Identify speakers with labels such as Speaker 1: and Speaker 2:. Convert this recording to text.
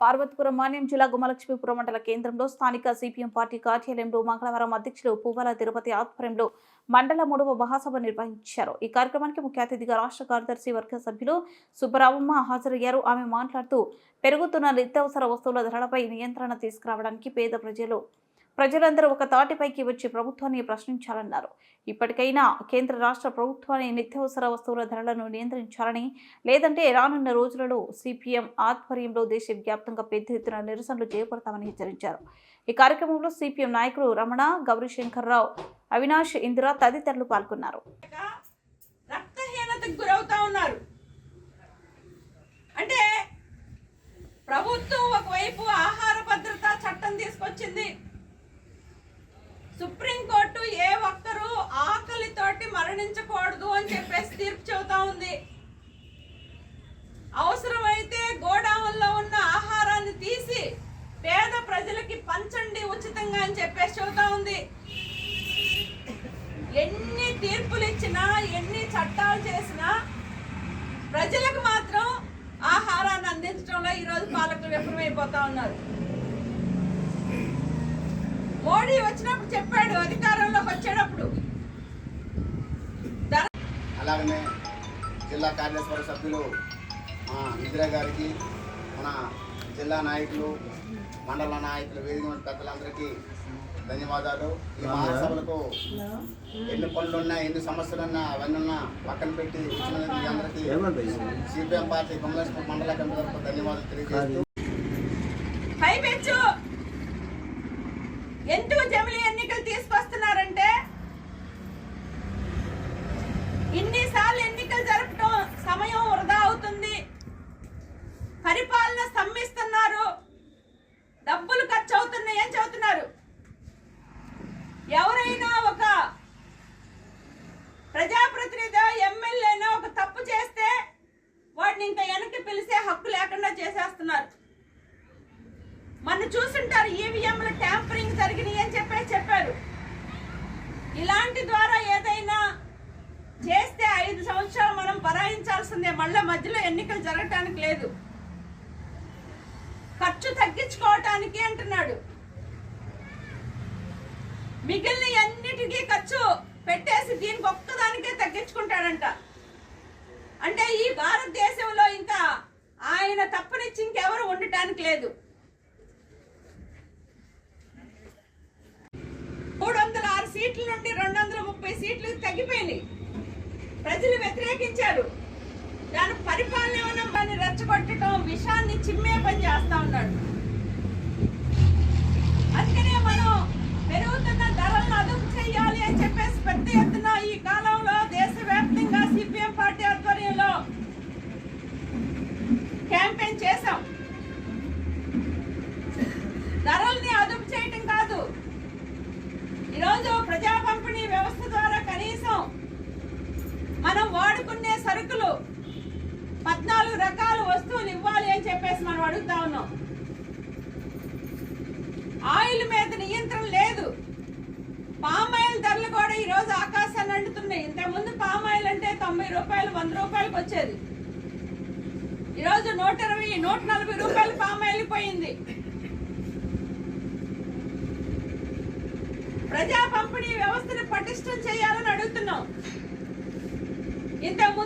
Speaker 1: పార్వతీపురం మాన్యం జిల్లా గుమలక్ష్మీపురం మండల కేంద్రంలో స్థానిక సిపిఎం పార్టీ కార్యాలయంలో మంగళవారం అధ్యక్షులు పువ్వాల తిరుపతి ఆధ్వర్యంలో మండల మూడవ మహాసభ నిర్వహించారు. ఈ కార్యక్రమానికి ముఖ్య అతిథిగా రాష్ట్ర కార్యదర్శి వర్గ సభ్యులు సుబ్బరావమ్మ హాజరయ్యారు. ఆమె మాట్లాడుతూ పెరుగుతున్న నిత్యావసర వస్తువుల ధరలపై నియంత్రణ తీసుకురావడానికి పేద ప్రజలు ప్రజలందరూ ఒక తాటిపైకి వచ్చి ప్రభుత్వాన్ని ప్రశ్నించాలన్నారు. ఇప్పటికైనా కేంద్ర రాష్ట్ర ప్రభుత్వాన్ని నిత్యావసర వస్తువుల ధరలను నియంత్రించాలని లేదంటే రానున్న రోజులలో సిపిఎం ఆధ్వర్యంలో దేశవ్యాప్తంగా పెద్ద ఎత్తున నిరసనలు చేపడతామని హెచ్చరించారు. ఈ కార్యక్రమంలో సిపిఎం నాయకులు రమణ గౌరీశంకర్రావు అవినాష్ ఇందిరా తదితరులు పాల్గొన్నారు.
Speaker 2: రక్తహీనతకు గురవుతా ఉన్నారు. అంటే ప్రభుత్వం ఒకవైపు ఆహార భద్రత చట్టం తీసుకొచ్చింది సుప్రీంకోర్టు ఏ ఒక్కరూ ఆకలితోటి మరణించకూడదు అని చెప్పేసి తీర్పు చెబుతా ఉంది. అవసరమైతే గోడౌన్లో ఉన్న ఆహారాన్ని తీసి పేద ప్రజలకి పంచండి ఉచితంగా అని చెప్పేసి చెబుతా ఉంది. ఎన్ని తీర్పులు ఇచ్చినా ఎన్ని చట్టాలు చేసినా ప్రజలకు మాత్రం ఆహారాన్ని అందించడంలో ఈరోజు పాలకులు విఫలమైపోతా ఉన్నారు. మోడీ వచ్చినప్పుడు చెప్పాడు అధికారంలోకి వచ్చేటప్పుడు.
Speaker 3: అలాగనే జిల్లా కార్యదర్శి సభ్యులు మా ఇందిరా గారికి మన జిల్లా నాయకులు మండల నాయకులు వేదిక పెద్దలందరికీ ధన్యవాదాలు. ఈ మహాసభలకు ఎన్ని పనులున్నా ఎన్ని సమస్యలున్నా అవన్నీ ఉన్నా పక్కన పెట్టి వచ్చినందుకు అందరికీ సిపిఎం పార్టీ కమలేశ్వరం మండల కమిటీ ధన్యవాదాలు తెలియజేస్తూ
Speaker 2: ఎందుకు జమిలీ ఎన్నికలు తీసుకొస్తున్నారంటే ఇన్నిసార్లు ఎన్నికలు జరపడం సమయం వృధా అవుతుంది. పరిపాలన స్తంభిస్తున్నారు. డబ్బులు ఖర్చు అవుతున్నాయి ఏం చెబుతున్నారు. ఎవరైనా ఒక ప్రజాప్రతినిధి ఎమ్మెల్యేనో ఒక తప్పు చేస్తే వాడిని ఇంకా వెనక్కి పిలిచే హక్కు లేకుండా చేసేస్తున్నారు. మన చూసుంటారు ఈవీఎంల ట్యాంపరింగ్ జరిగినాయి అని చెప్పేసి చెప్పారు. ఇలాంటి ద్వారా ఏదైనా చేస్తే ఐదు సంవత్సరాలు మనం భరాయించాల్సిందే మళ్ళీ మధ్యలో ఎన్నికలు జరగటానికి లేదు. ఖర్చు తగ్గించుకోవటానికి అంటున్నాడు. మిగిలిన అన్నిటికీ ఖర్చు పెట్టేసి దీనికి ఒక్కదానికే తగ్గించుకుంటాడంట. అంటే ఈ భారతదేశంలో ఇంకా ఆయన తప్పనిచ్చి ఇంకెవరు ఉండటానికి లేదు మూడు వందల ఆరు సీట్ల నుండి రెండు వందల ముప్పై సీట్లు తగ్గిపోయినాయి. ప్రజలు వ్యతిరేకించారు. దాని పరిపాలన ఏమన్నా దాన్ని రెచ్చగొట్టడం విషాన్ని చిమ్మే పని చేస్తా ఉన్నాడు. అందుకనే మనం పెరుగుతున్న ధరలను అదుపు చేయాలి అని చెప్పేసి పెద్ద ఎత్తున ఈ కాలంలో దేశవ్యాప్తంగా సిపిఎం పార్టీ ఆధ్వర్యంలో క్యాంపెయిన్ చేశాం ధరల్ని అదుపు చేయటం కాదు ఈరోజు ప్రజా పంపిణీ వ్యవస్థ ద్వారా కనీసం మనం వాడుకునే సరుకులు పద్నాలుగు రకాల వస్తువులు ఇవ్వాలి అని చెప్పేసి మనం అడుగుతా ఉన్నాం. ఆయిల్ మీద నియంత్రణ లేదు. పామాయిల్ ధరలు కూడా ఈ రోజు ఆకాశాన్ని అంటున్నాయి ఇంతకుముందు పామాయిల్ అంటే తొంభై రూపాయలు వంద రూపాయలకు వచ్చేది. ఈరోజు నూట ఇరవై నూట నలభై రూపాయలు పామాయిల్ పోయింది. ప్రజా పంపిణీ వ్యవస్థను పటిష్టం చేయాలని అడుగుతున్నాం. ఇంతకుముందు